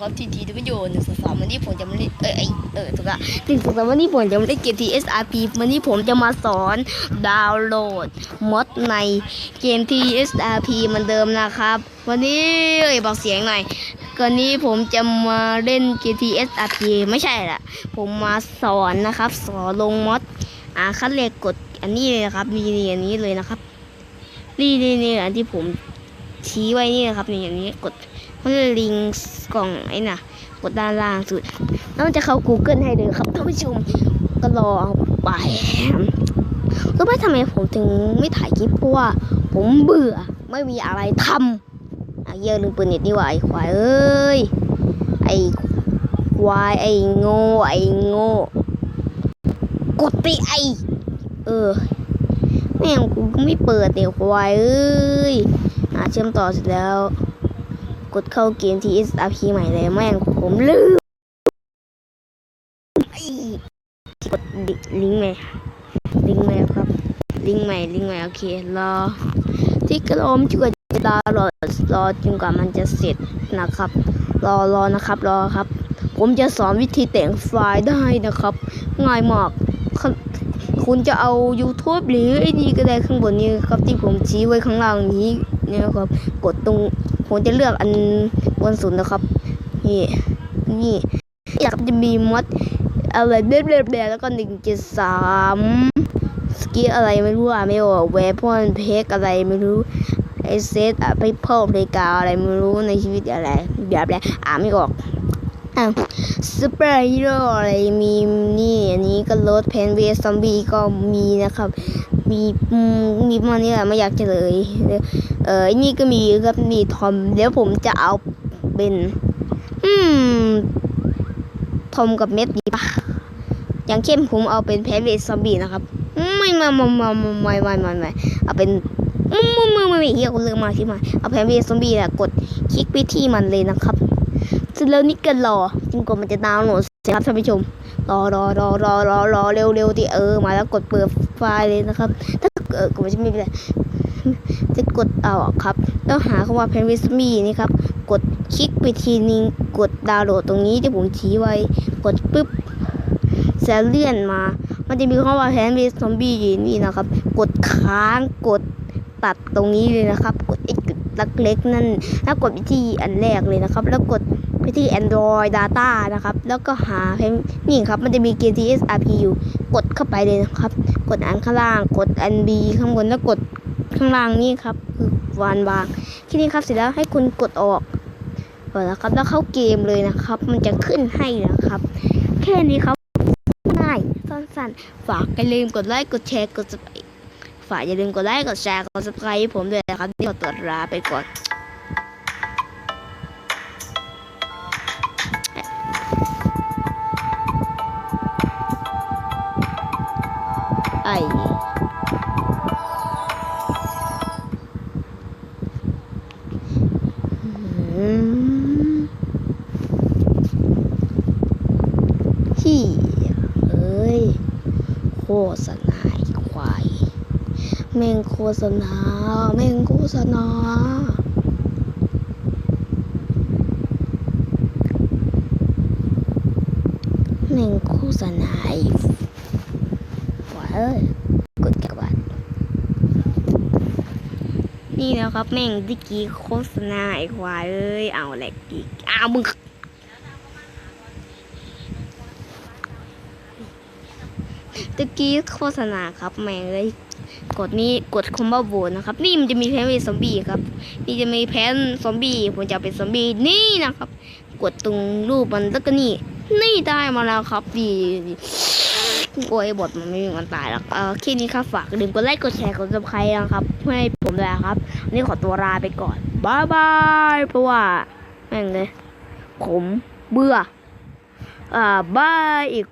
ครับทีทีวิดีโอหนึ่งสองสามวันนี้ผมจะมาเล่นเออไอเออถูกละหนึ่งสองสามวันนี้ผมจะมาเล่นเกม TSRP วันนี้ผมจะมาสอนดาวน์โหลดมอดในเกม TSRP เหมือนเดิมนะครับ วันนี้เอ้ยบอกเสียงหน่อยก่อนนี้ผมจะมาเล่นเกม TSRP ไม่ใช่ละผมมาสอนนะครับสอนลงมอดอ่าขั้นแรกกดอันนี้เลยนะครับนี่นี่อันนี้เลยนะครับนี่นี่นี่อันที่ผมชี้ไว้นี่นะครับนี่อย่างนี้กด มันจะลิงก์กล่องไอ้น่ะกดด้านล่างสุด แล้วมันจะเข้า Google ให้เลยครับท่านผู้ชมก็รอไปรู้ไหมทำไมผมถึงไม่ถ่ายคลิปเพราะว่า ผมเบื่อไม่มีอะไรทำอะเฮียอะลืมเปิดเน็ตนี่ว่าไอ้ควายเอ้ยไอ้ควายไอ้โง่ไอ้โง่กดไปไอเออแม่งกูก็ไม่เปิดเดี๋ยวควายเอ้ยหาเชื่อมต่อเสร็จแล้ว ดเข้าเกม TSRP ใหม่เลยแม่งผมลืมกดลิงก์ใหม่ลิงก์ใหม่ครับ ลิงก์ใหม่ลิงก์ใหม่โอเครอ ที่กระโดมจนกจะดาวน์โหลดรอจนกว่ามันจะเสร็จนะครับ รอรอนะครับรอครับ ผมจะสอนวิธีแต่งไฟล์ได้นะครับ ง่ายมากคุณจะเอา YouTube หรือไอ้นี่ก็ได้ข้างบนนี้ครับที่ผมชี้ไว้ข้างล่างนี้เนี่ยนะครับ กดตรง ผมจะเลือกอันบนสุดนะครับ นี่นี่อยากจะมีมดอะไรเบบๆๆแล้วก็หนึ่งเจ็ดสามสกิลอะไรไม่รู้อะไม่ออกเวพอนเพกอะไรไม่รู้ไอเซตอะไปเพิ่มเพลกาอะไรไม่รู้ในชีวิตอะไรแบบอะไรอ่านไม่ออกอะซูเปอร์ฮีโร่อะไรมีนี่อันนี้ก็รถเพนเวสซอมบี้ก็มีนะครับ มีมีมาณนี้แหละไม่อยากจะเลย เออไอนี่ก็มีครับนี่ทอมเดี๋ยวผมจะเอาเป็นอืมทอมกับเม็ดดีปะอย่างเข้มผมเอาเป็นแพนเวสซอมบี้นะครับไม่ไม่ไม่ไม่ไม่ไม่ไม่ไม่เอาเป็นมึงมึงมึงไม่เฮียกูเลืมมาที่มาเอาแพนเวสซอมบี้อะกดคลิกไปที่มันเลยนะครับเสร็จแล้วนี่ก็รอจนกว่ามันจะดาวน์โหลดเสร็จครับท่านผู้ชมรอรอรอรอรอรอเร็วเร็วที่เออมาแล้วกดเปิดไฟล์เลยนะครับ ถ้าเออกูไม่ใช่ไม่เป็นไร จะกดเอาอะครับ แล้วหาคำว่าเพนวิสมีนี่ครับ กดคลิกไปทีนึง กดดาวน์โหลดตรงนี้ที่ผมชี้ไว้ กดปุ๊บเสร็จเลื่อนมา มันจะมีคำว่าแพนวิสซอมบี้อยู่นี่นะครับ กดค้าง กดตัดตรงนี้เลยนะครับ กดไอ้จุดเล็กนั่น แล้วกดไปที่อันแรกเลยนะครับ แล้วกดไปที่ Android Data นะครับ แล้วก็หาเพลงนี่ครับ มันจะมีเกม TSRP อยู่ กดเข้าไปเลยนะครับ กดอันข้างล่าง กดอัน B ข้างบน แล้วกด ข้างล่างนี่ครับคือวานวางแค่นี้ครับเสร็จแล้วให้คุณกดออกเปิดแล้วครับแล้วเข้าเกมเลยนะครับ มันจะขึ้นให้นะครับ แค่นี้ครับง่ายสั้นๆฝากอย่าลืมกดไลค์กดแชร์กด subscribe ฝากอย่าลืมกดไลค์กดแชร์กด subscribe ผมด้วยนะครับที่ขอตัวลาไปก่อนไษณาอ้ควายแม่งโฆษณาแม่งโฆษณาแม่งโฆษณาอ้ควายเอ้ยกดกลับานนี่นะครับแม่งตะกี้โฆษณาอ้ควายเอ้ยเอาแหลกอีกอ้าวมึง ตะกี้โฆษณาครับแม่งเลย กดนี้กดคอมโบโบนะครับ นี่มันจะมีแพนเป็นซอมบี้ครับนี่จะมีแพนซอมบี้ผมจะเป็นซอมบี้นี่นะครับ กดตรงรูปมันแล้วก็นี่ นี่ได้มาแล้วครับดีดีโอ้ยบทมันไม่มีวันตายหรอกเออแค่นี้ครับฝากอย่าลืมกดไลค์กดแชร์กดซับสไครต์นะครับเพื่อให้ผมด้วยครับนนี้ขอตัวลาไปก่อนบายบายเพราะว่าแม่งเลยผมเบื่ออ่าบายอีก